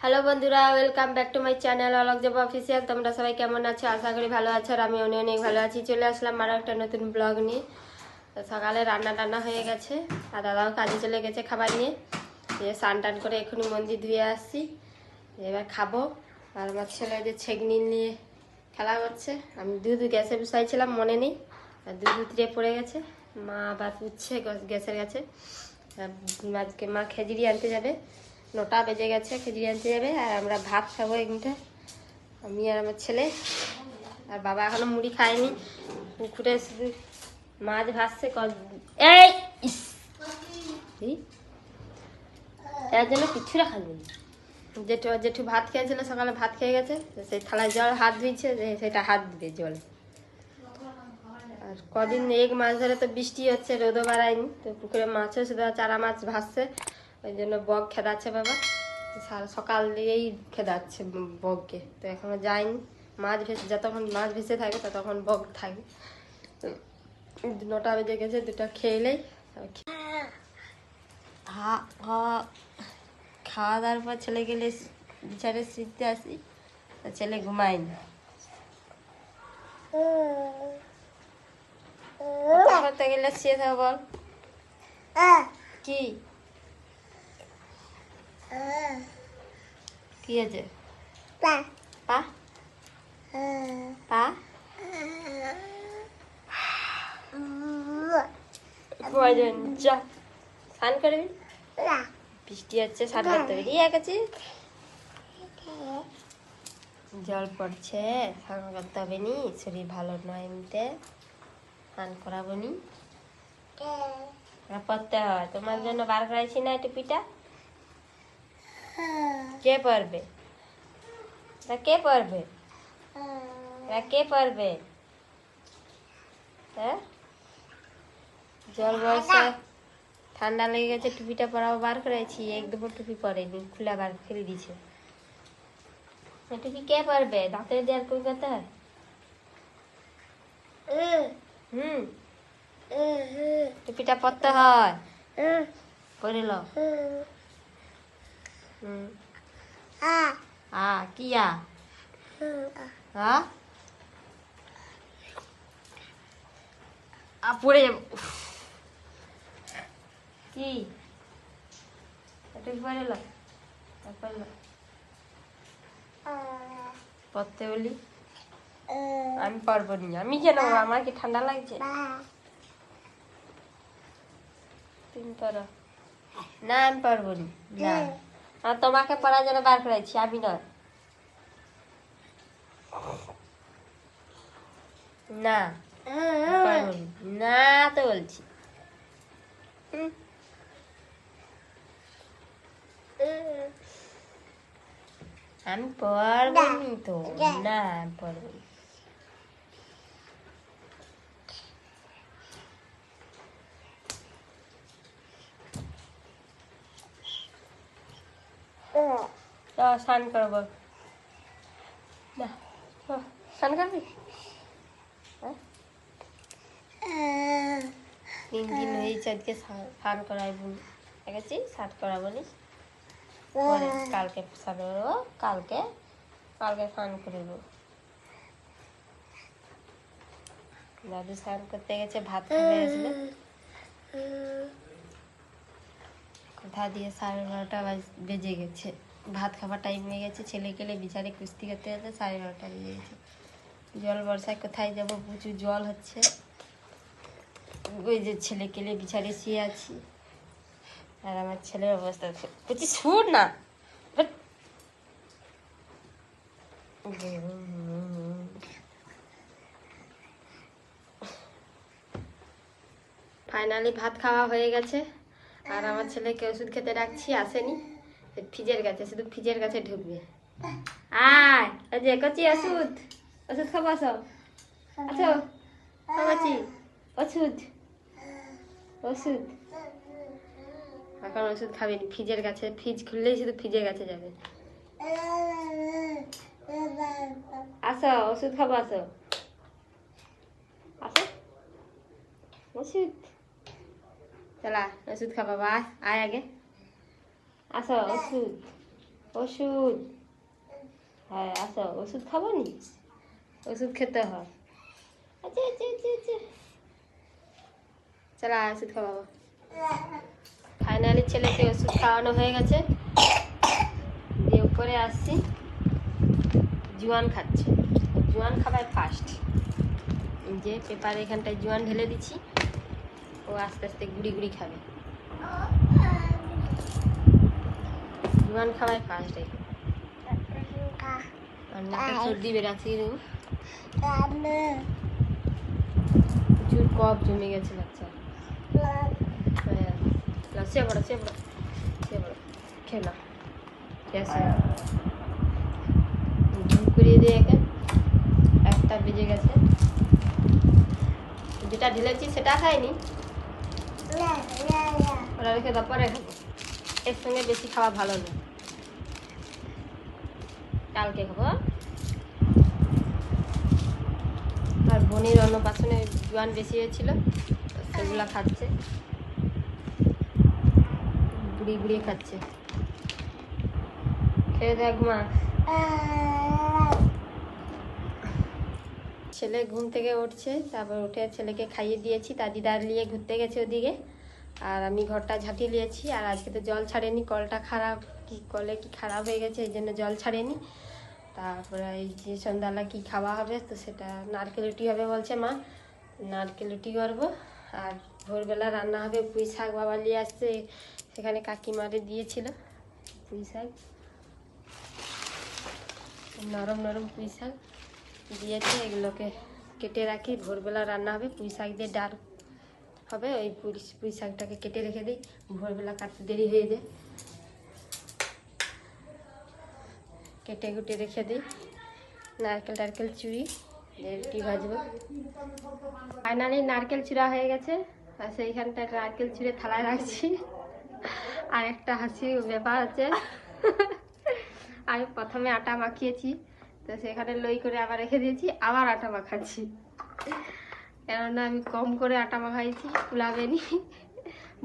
Hello বন্ধুরা welcome back to my channel Alok job official তোমরা সবাই কেমন আছো? আশা করি ভালো আছো আর আমি অনেক অনেক ভালো আছি। চলে আসলাম আরও একটা নতুন ব্লগ নিয়ে। তো সকালে রান্না টান্না হয়ে গেছে আর দাদাও কাজে চলে গেছে খাবার নিয়ে। দিয়ে স্নান টান করে এখনই মন্দির ধুয়ে আসছি। এবার খাব। আর আমার ছেলে যে ছেগনি নিয়ে খেলা করছে। আমি দুধ গ্যাসে বসাইছিলাম, মনে নেই। আর দুধ উতরে পড়ে গেছে। মা আবার উঠছে গ্যাসের কাছে। আজকে মা খেজুরি আনতে যাবে। নটা বেজে গেছে, খেজুরি আনতে যাবে। আর আমরা ভাত খাব এখানটা। আমি আর আমার ছেলে। আর বাবা এখনও মুড়ি খায়নি। পুকুরে শুধু মাছ ভাসছে এই এর জন্য কিচ্ছু রাখা নেই। জেঠু জেঠু ভাত খেয়েছিল, সকালে ভাত খেয়ে গেছে। সেই থালায় জল, হাত ধুইছে সেটা হাত দিবে জলে। আর কদিন এক মাস ধরে তো বৃষ্টি হচ্ছে, রোদও বাড়ায়নি, তো পুকুরে মাছও শুধু চারা মাছ ভাসছে, ওই জন্য বগ খেদাচ্ছে বাবা। সারা সকাল দিয়েই খেদাচ্ছে বগকে তো এখনও যায়নি। মাছ ভেসে, যতক্ষণ মাছ ভেসে থাকে, ততক্ষণ বগ থাকে। নটা বেজে গেছে, দুটো খেয়েলেই খাওয়া দাওয়ার পর ছেলে গেলে বিছানে শিখতে আসি ছেলে ঘুমায়নি। করতে গেলে সে থাক বল। কি? কি আছে? পা। পা? যা স্নান করবি? বৃষ্টি হচ্ছে স্নান করতে হবে ঠিক আছে জল পড়ছে স্নান করতে হবে নি শরীর ভালো নয় এমনিতে। স্নান করাবো নি? ওরা পড়তে হয়। তোমার জন্য বার করাইছি না টুপিটা? কে পড়বে তা কে পড়বে এরা কে পড়বে হ্যাঁ? জল বর্ষা ঠান্ডা লেগে গেছে টুপিটা পরাও বার করেছি এক দুপুর টুপি পরেনি খোলা বার ফেলে দিছে। টুপি কে পরবে? দাঁতের দেওয়ার কথা হুম। টুপিটা পরতে হয়। পরে লো। আ। কি আ? আ? পড়ে যাব। কি? টুপি পরে লো। পরতে বলি। আমি পারব নি। আমি কেন আমার কি ঠান্ডা লাগছে? তুমি পারো। না আমি পারব নি। না। আর তোমাকে পড়ার জন্য বার করাইছি আমি নয়। না। না। তো বলছি। আমি পারব নি। তো। না। আমি স্নান করব না স্নান করবি? হ্যাঁ? তিন দিন হয়েছে আজকে স্নান- স্নান করাইব দেখেছি স্নান করাবো নি পরে কালকে স্নান করব কালকে কালকে স্নান করব। দাদু স্নান করতে গেছে ভাত খেতে কোথা দিয়ে সাড়ে বারোটা বাজ- গেছে। ভাত খাবার টাইম হয়ে গেছে, ছেলে গেলে বিচারে কুস্তি করতে যেতে সাড়ে বারোটা বেজে গেছে। জল বর্ষায় কোথায় যাব? প্রচুর জল হচ্ছে। ওই যে ছেলে কেলে বিচারে শুয়ে আছি। আর আমার ছেলের অবস্থা বলছি, শুন না। ফাইনালি ভাত খাওয়া হয়ে গেছে। আর আমার ছেলেকে ওষুধ খেতে রাখছি আসেনি। ফ্রিজের কাছে, শুধু ফ্রিজের কাছে ঢুকবে। আয় ওই যে কচি ওষুধ। ওষুধ খাব, আসো। আছো খাবাচ্ছি ওষুধ। ওষুধ। এখন ওষুধ খাবেন, ফ্রিজের কাছে, ফ্রিজ খুললেই শুধু ফ্রিজের কাছে যাবে। আসো, ওষুধ খাব, আসো। আসো। ওষুধ। চলা ওষুধ খা বাবা আয়, আগে। আসো ওষুধ। ওষুধ। হ্যাঁ আসো ওষুধ খাব নি? ওষুধ খেতে হয়। আচ্ছা আচ্ছা আচ্ছা আচ্ছা। চলা ওষুধ খা ফাইনালি ছেলেকে ওষুধ খাওয়ানো হয়ে গেছে। দিয়ে উপরে আসছি। জোয়ান খাচ্ছে। জোয়ান খাবার ফার্স্ট যে পেপার এখানটায় জোয়ান ঢেলে দিচ্ছি। ও আস্তে আস্তে গুড়ি গুড়ি খাবে। জোয়ান খাওয়াই ফার্স্ট কফ জমে গেছে, বাচ্চা। করিয়ে দিয়ে একে। একটা বেজে গেছে। যেটা ঢেলেছি, সেটা খাইনি। ওরা রেখে দাও এর সঙ্গে বেশি খাওয়া ভালো না। কালকে খাব আর বোনের অন্নপ্রাশনে জোয়ান বেশি হয়েছিল সেগুলা খাচ্ছে। বুড়ি বুড়িয়ে খাচ্ছে। খেয়ে দেখ মা। ছেলে ঘুম থেকে উঠছে, তারপর উঠে ছেলেকে খাইয়ে দিয়েছি তার দিদার নিয়ে ঘুরতে গেছে ওদিকে। আর আমি ঘরটা ঝাঁটিয়ে নিয়েছি, আর আজকে তো জল ছাড়েনি, কলটা খারাপ, কি কলে কি খারাপ হয়ে গেছে, এই জন্য জল ছাড়েনি। তারপরে এই যে সন্ধ্যাবেলা কী খাওয়া হবে, তো সেটা নারকেল রুটি হবে বলছে মা, নারকেল রুটি করব। আর ভোরবেলা রান্না হবে পুঁই শাক, বাবা নিয়ে আসছে, সেখানে কাকিমারে দিয়েছিল পুঁই শাক। নরম নরম পুঁই শাক। দিয়েছে, এগুলোকে কেটে রাখি। ভোরবেলা রান্না হবে, পুঁই শাক দিয়ে ডাল হবে। ওই পুঁই শাকটাকে কেটে রেখে দিই। ভোরবেলা কাটতে দেরি হয়ে যায়। কেটে কুটে রেখে দিই। নারকেল টারকেল দিয়ে রুটি ভাজবো। ফাইনালি নারকেল চূড়া হয়ে গেছে। আর সেইখানটা নারকেল চুড়ে থালায় রাখছি। আর একটা হাসির ব্যাপার আছে। আমি প্রথমে আটা মাখিয়েছি। তো সেখানে লই করে আবার রেখে দিয়েছি, আবার আটা মাখাচ্ছি। কেননা আমি কম করে আটা মাখাইছি ফুলাবে নি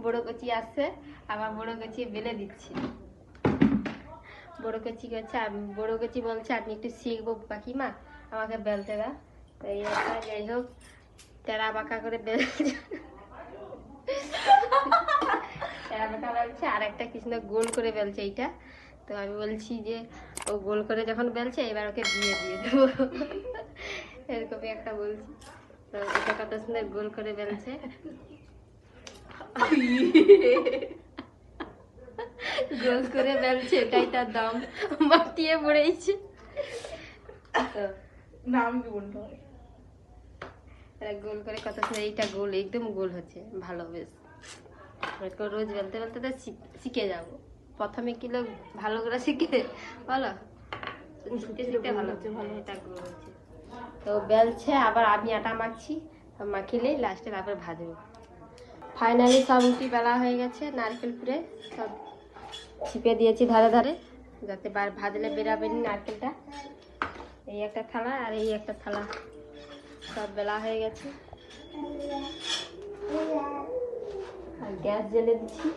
বড়ো কচি আসছে, আবার বড়ো কচি বেলে দিচ্ছি। বড়ো কচি আর বড়ো কচি বলছে আপনি একটু শিখব কাকিমা, আমাকে বেলতে দা। তো এই একটা যাই হোক, তেরা বাঁকা করে বেলছে তেরা বাঁকা বেলছে আর একটা কৃষ্ণ গোল করে বেলছে এইটা। তো আমি বলছি যে ও গোল করে যখন বেলছে এবার ওকে বিয়ে দিয়ে দেবো। এরকমই একটা বলছি। তো এটা কত সুন্দর গোল করে বেলছে গোল করে বেলছে এটাই তার দাম। মাটিয়ে পড়েছে। নাম কি বলতে গোল করে কত সুন্দর এইটা গোল একদম গোল হচ্ছে। ভালো বেশ। রোজ বেলতে বেলতে তো শিখে যাব। প্রথমে কি লোক ভালো করে শিখে? বলো। শিখতে শিখতে ভালো। হচ্ছে ভালো এটা তো বেলছে আবার আমি আটা মাখছি তো মাখিলেই লাস্টে তারপরে ভাজবো ফাইনালি সব রুটি বেলা হয়ে গেছে নারকেল পুরে সব ছিপে দিয়েছি ধারে ধারে যাতে বার ভাজলে বেরাবে নি নারকেলটা। এই একটা থালা আর এই একটা থালা। সব বেলা হয়ে গেছে। আর গ্যাস জ্বেলে দিচ্ছি।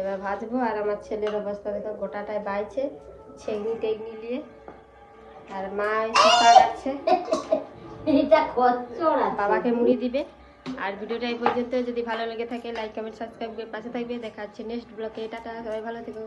এবার ভাজবো আর আমার ছেলের অবস্থা দেখো গোটাটায় বাইছে ছেগনি টেগনি নিয়ে। আর মা খচ্চড় বাবাকে মুড়ি দিবে। আর ভিডিওটা এই পর্যন্ত যদি ভালো লেগে থাকে লাইক কমেন্ট সাবস্ক্রাইব করে পাশে থাকবে। দেখা হচ্ছে নেক্সট ব্লগে টাটা সবাই ভালো থেকো।